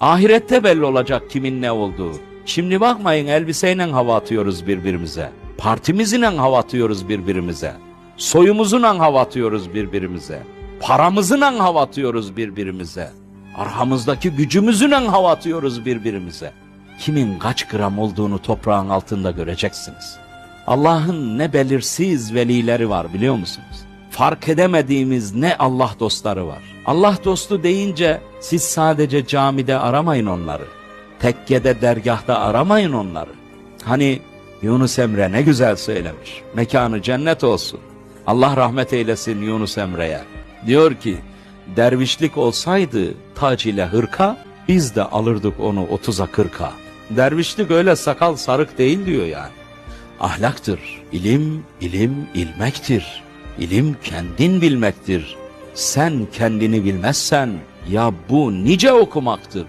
Ahirette belli olacak kimin ne olduğu. Şimdi bakmayın elbiseyle hava atıyoruz birbirimize. Partimizle hava atıyoruz birbirimize. Soyumuzla hava atıyoruz birbirimize. Paramızla hava atıyoruz birbirimize. Arkamızdaki gücümüzle hava atıyoruz birbirimize. Kimin kaç gram olduğunu toprağın altında göreceksiniz. Allah'ın ne belirsiz velileri var biliyor musunuz? Fark edemediğimiz ne Allah dostları var. Allah dostu deyince siz sadece camide aramayın onları. Tekkede dergahta aramayın onları. Hani Yunus Emre ne güzel söylemiş. Mekanı cennet olsun. Allah rahmet eylesin Yunus Emre'ye. Diyor ki dervişlik olsaydı tac ile hırka biz de alırdık onu otuza kırka. Dervişlik öyle sakal sarık değil diyor yani ahlaktır. İlim, ilim ilmektir. İlim kendin bilmektir. Sen kendini bilmezsen ya bu nice okumaktır.